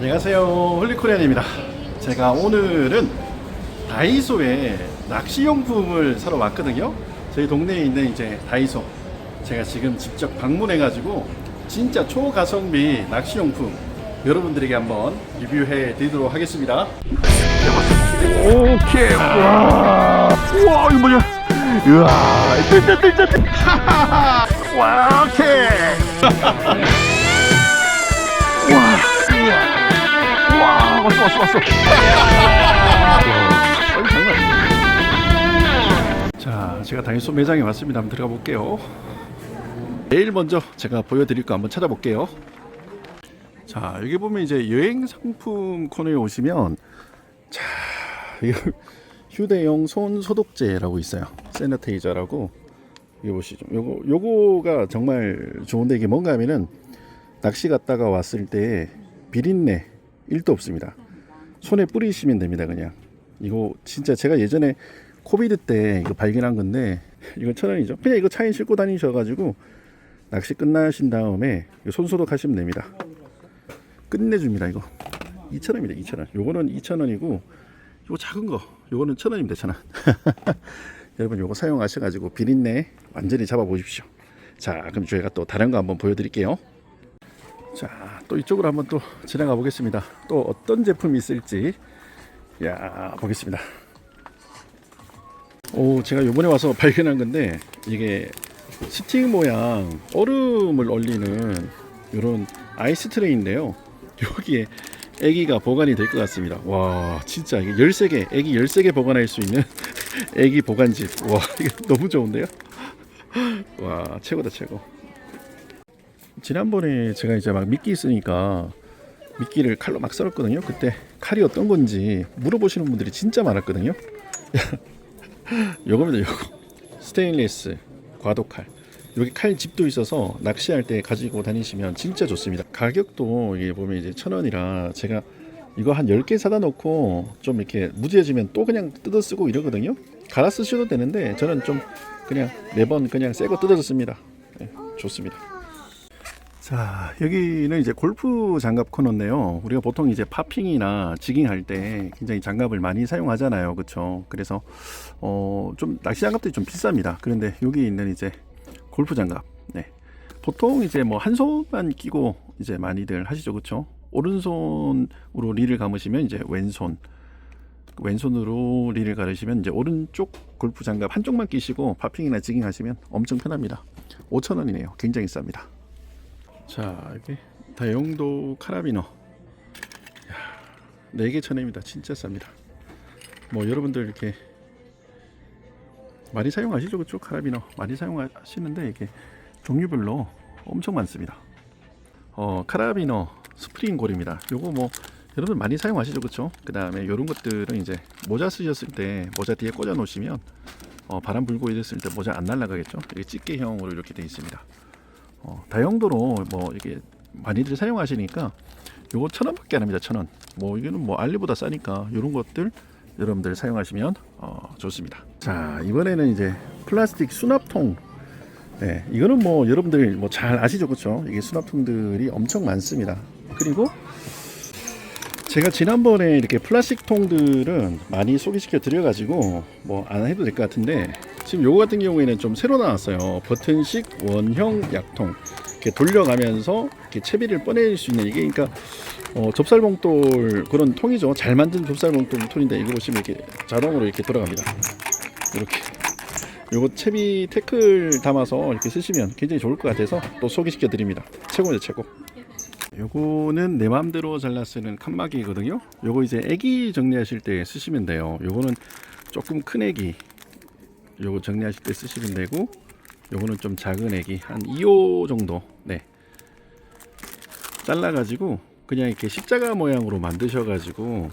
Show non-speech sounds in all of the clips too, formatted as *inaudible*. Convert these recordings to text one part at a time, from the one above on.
안녕하세요. 홀리코리안입니다. 제가 오늘은 다이소에 낚시용품을 사러 왔거든요. 저희 동네에 있는 이제 다이소. 제가 지금 직접 방문해 가지고 진짜 초가성비 낚시용품 여러분들에게 한번 리뷰해 드리도록 하겠습니다. 오케이. 와. 우와 이거 뭐냐? 우와. 뜰뜰 뜰뜰 와 오케이. 와 *laughs* 우와 왔어 왔어 왔어. 와, 장난 아니야. 자 제가 다이소 매장에 왔습니다. 한번 들어가 볼게요. 제일 먼저 제가 보여드릴 거 한번 찾아볼게요. 자 여기 보면 이제 여행 상품 코너에 오시면 자 이거 *laughs* 휴대용 손 소독제라고 있어요. 세너테이저라고. 이거 보시죠. 요거 요거가 정말 좋은데 이게 뭔가 하면은 낚시 갔다가 왔을 때 비린내 1도 없습니다. 손에 뿌리시면 됩니다 그냥. 이거 진짜 제가 예전에 코비드 때 이거 발견한 건데 이건 천 원이죠. 그냥 이거 차에 싣고 다니셔가지고 낚시 끝나신 다음에 이거 손 소독 하시면 됩니다. 끝내줍니다 이거. 2,000원입니다 2,000원. 요거는 2,000원이고 요거 작은 거. 요거는 1,000원입니다 1,000원. *laughs* 여러분 요거 사용하셔가지고 비린내 완전히 잡아 보십시오. 자 그럼 저희가 또 다른 거 한번 보여드릴게요 자 또 이쪽으로 한번 또 지나가 보겠습니다. 또 어떤 제품이 있을지 야 보겠습니다. 오 제가 요번에 와서 발견한 건데 이게 스틱 모양 얼음을 얼리는 이런 아이스 트레이인데요. 여기에 애기가 보관이 될 것 같습니다. 와 진짜 이게 13개 애기 13개 보관할 수 있는 *laughs* 애기 보관집. 와 이거 너무 좋은데요? 와 최고다 최고 지난번에 제가 이제 막 미끼 있으니까 미끼를 칼로 막 썰었거든요. 그때 칼이 어떤 건지 물어보시는 분들이 진짜 많았거든요. *laughs* 요겁니다 요거. 스테인리스 과도칼. 여기 칼 집도 있어서 낚시할 때 가지고 다니시면 진짜 좋습니다. 가격도 이게 보면 이제 천 원이라 제가 이거 한 10개 사다 놓고 좀 이렇게 무지해지면 또 그냥 뜯어 쓰고 이러거든요. 갈아 쓰셔도 되는데 저는 좀 그냥 매번 그냥 새 거 뜯어서 씁니다. 네, 좋습니다 자 여기는 이제 골프 장갑 코너인데요. 우리가 보통 이제 파핑이나 지깅 할 때 굉장히 장갑을 많이 사용하잖아요. 그쵸? 그래서 어 좀 낚시 장갑들이 좀 비쌉니다. 그런데 여기 있는 이제 골프 장갑. 네. 보통 이제 뭐 한 손만 끼고 이제 많이들 하시죠. 그쵸? 오른손으로 릴을 감으시면 이제 왼손. 왼손으로 릴을 가르시면 이제 오른쪽 골프 장갑 한쪽만 끼시고 파핑이나 지깅 하시면 엄청 편합니다. 5,000원이네요. 굉장히 쌉니다 자 이게 다용도 카라비너 야, 4개 천원입니다. 진짜 쌉니다. 뭐 여러분들 이렇게 많이 사용하시죠? 그쵸? 카라비너 많이 사용하시는데 이게 종류별로 엄청 많습니다. 어 카라비너 스프링 골입니다. 요거 뭐 여러분 많이 사용하시죠? 그쵸? 그 다음에 요런 것들은 이제 모자 쓰셨을 때 모자 뒤에 꽂아 놓으시면 어, 바람 불고 이랬을 때 모자 안 날아가겠죠? 이게 집게형으로 이렇게 되어 있습니다 어, 다용도로 뭐 이게 많이들 사용하시니까 요거 천 원밖에 안 합니다 천 원. 뭐 이거는 뭐 알리보다 싸니까 요런 것들 여러분들 사용하시면 어, 좋습니다. 자 이번에는 이제 플라스틱 수납통. 네 이거는 뭐 여러분들 뭐 잘 아시죠? 그쵸? 이게 수납통들이 엄청 많습니다. 그리고 제가 지난번에 이렇게 플라스틱 통들은 많이 소개시켜 드려가지고 뭐 안 해도 될 것 같은데 지금 요거 같은 경우에는 좀 새로 나왔어요. 버튼식 원형 약통. 이렇게 돌려가면서 이렇게 채비를 꺼낼 수 있는 이게 그러니까 어, 접살봉돌 그런 통이죠. 잘 만든 접살봉돌 톤인데 이거 보시면 이렇게 자동으로 이렇게 돌아갑니다. 이렇게. 요거 채비 태클 담아서 이렇게 쓰시면 굉장히 좋을 것 같아서 또 소개시켜 드립니다. 최고죠 최고. 요거는 내 마음대로 잘라 쓰는 칸막이거든요. 요거 이제 애기 정리하실 때 쓰시면 돼요. 요거는 조금 큰 애기 요거 정리하실 때 쓰시면 되고 요거는 좀 작은 애기 한 2호 정도 네. 잘라 가지고 그냥 이렇게 십자가 모양으로 만드셔 가지고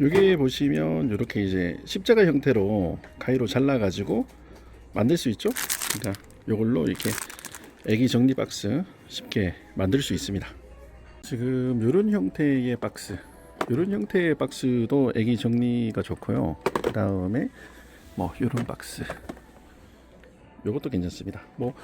여기 보시면 이렇게 이제 십자가 형태로 가위로 잘라 가지고 만들 수 있죠? 그러니까 요걸로 이렇게 애기 정리 박스 쉽게 만들 수 있습니다. 지금 이런 형태의 박스 이런 형태의 박스도 애기 정리가 좋고요. 그 다음에 뭐 이런 박스 요것도 괜찮습니다 뭐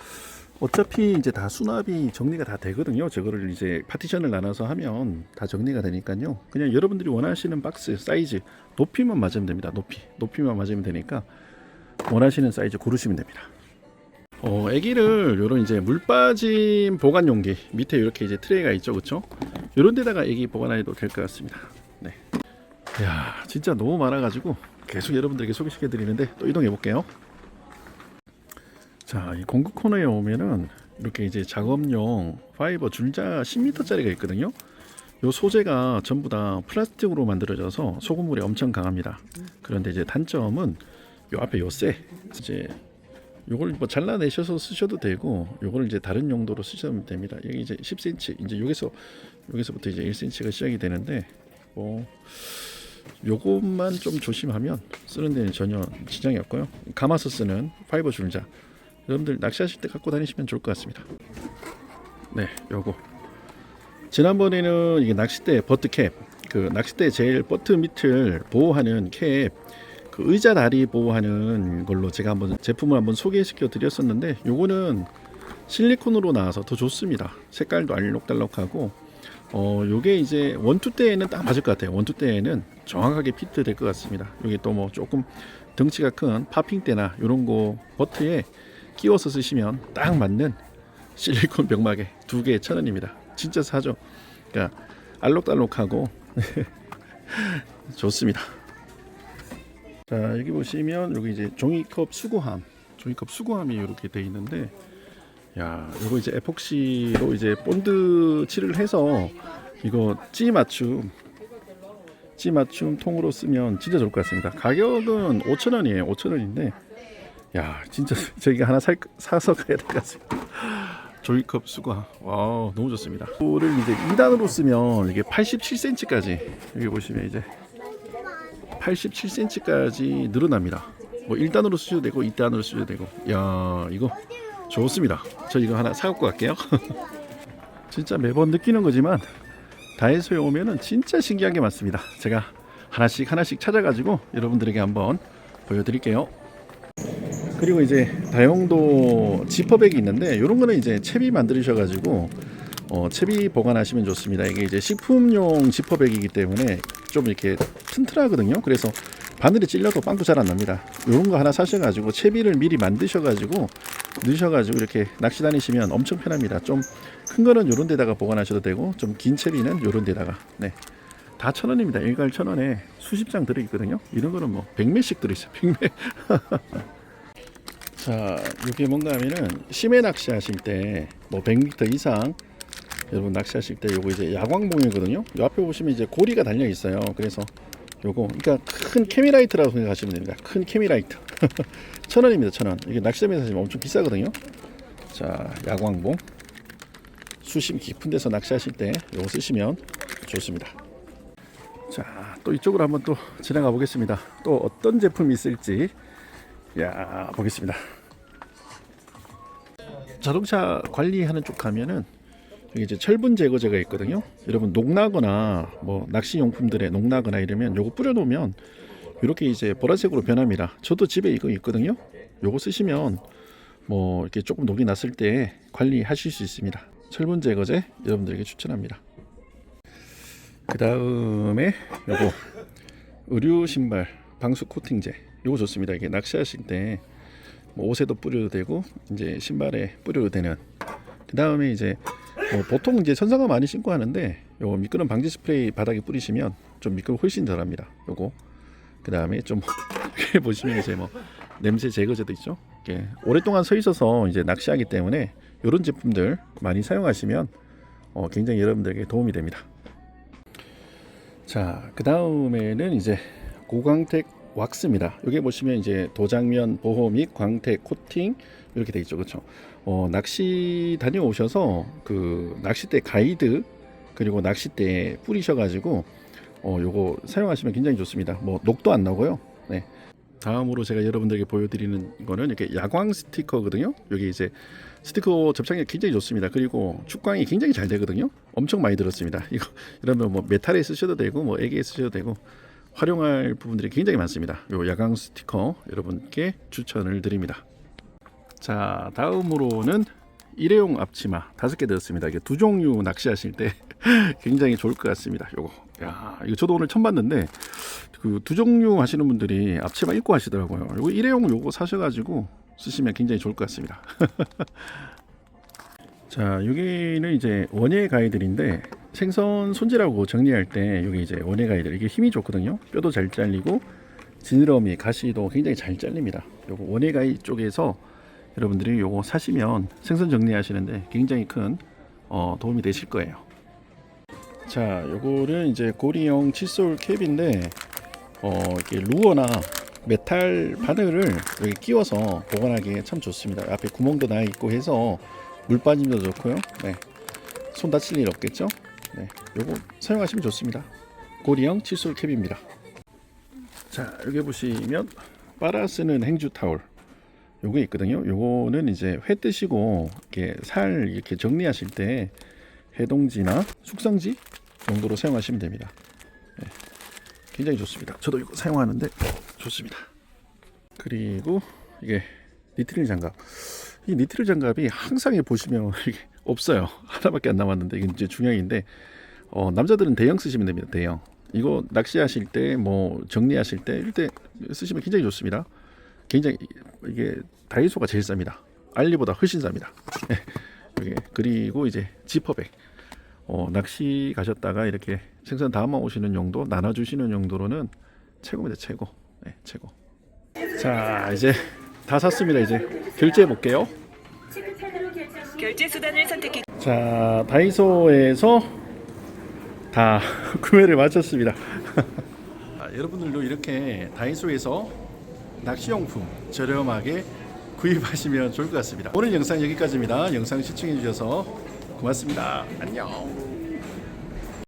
어차피 이제 다 수납이 정리가 다 되거든요. 저거를 이제 파티션을 나눠서 하면 다 정리가 되니까요. 그냥 여러분들이 원하시는 박스 사이즈 높이만 맞으면 됩니다. 높이 높이만 맞으면 되니까 원하시는 사이즈 고르시면 됩니다. 어, 아기를 요런 이제 물 빠짐 보관 용기 밑에 이렇게 이제 트레이가 있죠, 그렇죠? 요런 데다가 아기 보관해도 될 것 같습니다. 네. 야, 진짜 너무 많아가지고 계속 여러분들에게 소개시켜 드리는데 또 이동해 볼게요. 자, 이 공구 코너에 오면은 이렇게 이제 작업용 파이버 줄자 10m짜리가 있거든요. 요 소재가 전부 다 플라스틱으로 만들어져서 소금물이 엄청 강합니다. 그런데 이제 단점은 요 앞에 요 쇠. 이제 요걸 뭐 잘라내셔서 쓰셔도 되고 요걸 이제 다른 용도로 쓰셔도 됩니다. 여기 이제 10cm 이제 여기서 여기서부터 이제 1cm가 시작이 되는데 뭐 요것만 좀 조심하면 쓰는 데는 전혀 지장이 없고요. 감아서 쓰는 파이버 줄자 여러분들 낚시하실 때 갖고 다니시면 좋을 것 같습니다. 네, 요거 지난번에는 이게 낚싯대 버트 캡, 그 낚싯대 제일 버트 밑을 보호하는 캡, 그 의자 다리 보호하는 걸로 제가 한번 제품을 한번 소개시켜 드렸었는데 요거는 실리콘으로 나와서 더 좋습니다. 색깔도 알록달록하고 어 요게 이제 원투 때에는 딱 맞을 것 같아요. 원투 때에는 정확하게 피트 될 것 같습니다. 여기 또 뭐 조금 덩치가 큰 파핑 때나 요런 거 버트에 끼워서 쓰시면 딱 맞는 실리콘 병마개 두 개에 천 원입니다. 진짜 사죠. 그러니까 알록달록하고 *laughs* 좋습니다. 자 여기 보시면 여기 이제 종이컵 수거함, 종이컵 수거함이 이렇게 돼 있는데, 야 이거 이제 에폭시로 이제 본드 칠을 해서 이거 찌 맞춤, 찌 맞춤 통으로 쓰면 진짜 좋을 것 같습니다. 가격은 5천 원이에요. 5천 원인데, 야 진짜 *laughs* 저희가 하나 살, 사서 가야 될 것 같습니다. 종이컵 수거, 와 너무 좋습니다. 이거를 이제 2단으로 쓰면 이게 87cm까지 여기 보시면 이제 87cm까지 늘어납니다. 뭐 1단으로 쓰셔도 되고 2단으로 쓰셔도 되고 야 이거 좋습니다. 저 이거 하나 사갖고 갈게요. *laughs* 진짜 매번 느끼는 거지만 다이소에 오면은 진짜 신기한 게 많습니다. 제가 하나씩 하나씩 찾아가지고 여러분들에게 한번 보여드릴게요. 그리고 이제 다용도 지퍼백이 있는데 이런 거는 이제 채비 만드셔가지고 어, 채비 보관하시면 좋습니다. 이게 이제 식품용 지퍼백이기 때문에 좀 이렇게 튼튼하거든요. 그래서 바늘에 찔려도 빵도 잘안 납니다. 이런 거 하나 사셔가지고 채비를 미리 만드셔가지고 넣으셔가지고 이렇게 낚시 다니시면 엄청 편합니다. 좀 큰 거는 이런 데다가 보관하셔도 되고 좀 긴 채비는 이런 데다가 네. 다 천 원입니다. 일괄 천 원에 수십 장 들어있거든요. 이런 거는 뭐 백매씩 들어있어요. 백매. *laughs* 자, 이게 뭔가 하면은 심해 낚시 하실 때 뭐 100m 이상 여러분 낚시하실 때 요거 이제 야광봉이거든요. 요 앞에 보시면 이제 고리가 달려 있어요. 그래서 요거 그러니까 큰 케미라이트라고 생각하시면 됩니다. 큰 케미라이트. *laughs* 천 원입니다. 천 원. 이게 낚시점에서 사시면 엄청 비싸거든요. 자, 야광봉. 수심 깊은 데서 낚시하실 때 요거 쓰시면 좋습니다. 자, 또 이쪽으로 한번 또 지나가 보겠습니다. 또 어떤 제품이 있을지 야 보겠습니다. 자동차 관리하는 쪽 가면은 여기 이제 철분 제거제가 있거든요. 여러분 녹나거나 뭐 낚시 용품들에 녹나거나 이러면 요거 뿌려놓으면 이렇게 이제 보라색으로 변합니다. 저도 집에 이거 있거든요. 요거 쓰시면 뭐 이렇게 조금 녹이 났을 때 관리하실 수 있습니다. 철분 제거제 여러분들에게 추천합니다. 그 다음에 요거 의류 신발 방수 코팅제 요거 좋습니다. 이게 낚시하실 때 뭐 옷에도 뿌려도 되고 이제 신발에 뿌려도 되는. 그 다음에 이제 뭐 보통 이제 천사가 많이 신고 하는데 요거 미끄럼 방지 스프레이 바닥에 뿌리시면 좀 미끄럼 훨씬 덜합니다. 요거 그 다음에 좀 이렇게 *laughs* 보시면 이제 뭐 냄새 제거제도 있죠. 이렇게 오랫동안 서 있어서 이제 낚시하기 때문에 이런 제품들 많이 사용하시면 어, 굉장히 여러분들에게 도움이 됩니다. 자, 그 다음에는 이제 고광택 왁스입니다. 여기 보시면 이제 도장면 보호 및 광택 코팅 이렇게 돼 있죠, 그렇죠? 어, 낚시 다녀오셔서 그 낚싯대 가이드 그리고 낚싯대 뿌리셔가지고 어, 요거 사용하시면 굉장히 좋습니다. 뭐 녹도 안 나고요. 네. 다음으로 제가 여러분들에게 보여드리는 거는 이렇게 야광 스티커거든요. 여기 이제 스티커 접착이 굉장히 좋습니다. 그리고 축광이 굉장히 잘 되거든요. 엄청 많이 들었습니다. *laughs* 이거 이러면 뭐 메탈에 쓰셔도 되고 뭐 액에 쓰셔도 되고 활용할 부분들이 굉장히 많습니다. 요 야광 스티커 여러분께 추천을 드립니다. 자 다음으로는 일회용 앞치마 다섯 개 들었습니다. 이게 두 종류 낚시하실 때 *laughs* 굉장히 좋을 것 같습니다. 요거. 야, 이거 저도 오늘 처음 봤는데 그 두 종류 하시는 분들이 앞치마 입고 하시더라고요. 요거 일회용 요거 사셔가지고 쓰시면 굉장히 좋을 것 같습니다. *laughs* 자, 여기는 이제 원예 가이들인데 생선 손질하고 정리할 때 여기 이제 원예 가이들 이게 힘이 좋거든요. 뼈도 잘 잘리고 지느러미 가시도 굉장히 잘 잘립니다. 요거 원예 가이 쪽에서 여러분들이 요거 사시면 생선 정리하시는데 굉장히 큰 어, 도움이 되실 거예요. 자, 요거는 이제 고리형 칫솔 캡인데 어, 이렇게 루어나 메탈 바늘을 여기 끼워서 보관하기에 참 좋습니다. 앞에 구멍도 나 있고 해서 물 빠짐도 좋고요. 네. 손 다칠 일 없겠죠? 네. 요거 사용하시면 좋습니다. 고리형 칫솔 캡입니다. 자, 여기 보시면 빨아 쓰는 행주 타올 요거 있거든요. 요거는 이제 회 뜨시고 이렇게 살 이렇게 정리하실 때 해동지나 숙성지 정도로 사용하시면 됩니다. 네. 굉장히 좋습니다. 저도 이거 사용하는데 좋습니다. 그리고 이게 니트릴 장갑. 이 니트릴 장갑이 항상 보시면 *laughs* 이게 없어요. 하나밖에 안 남았는데 이건 이제 중요한데 어, 남자들은 대형 쓰시면 됩니다. 대형. 이거 낚시하실 때 뭐 정리하실 때 이럴 때 쓰시면 굉장히 좋습니다. 굉장히 이게 다이소가 제일 쌉니다. 알리보다 훨씬 쌉니다. 예, 이게 그리고 이제 지퍼백. 어, 낚시 가셨다가 이렇게 생선 담아 오시는 용도, 나눠주시는 용도로는 최고입니다. 최고. 네, 최고. 자, 이제 다 샀습니다. 이제 결제해 볼게요. 결제 수단을 선택해 자, 다이소에서 다 *laughs* 구매를 마쳤습니다. 아, 여러분들도 이렇게 다이소에서 낚시용품 저렴하게 구입하시면 좋을 것 같습니다. 오늘 영상 여기까지입니다. 영상 시청해 주셔서 고맙습니다. 안녕.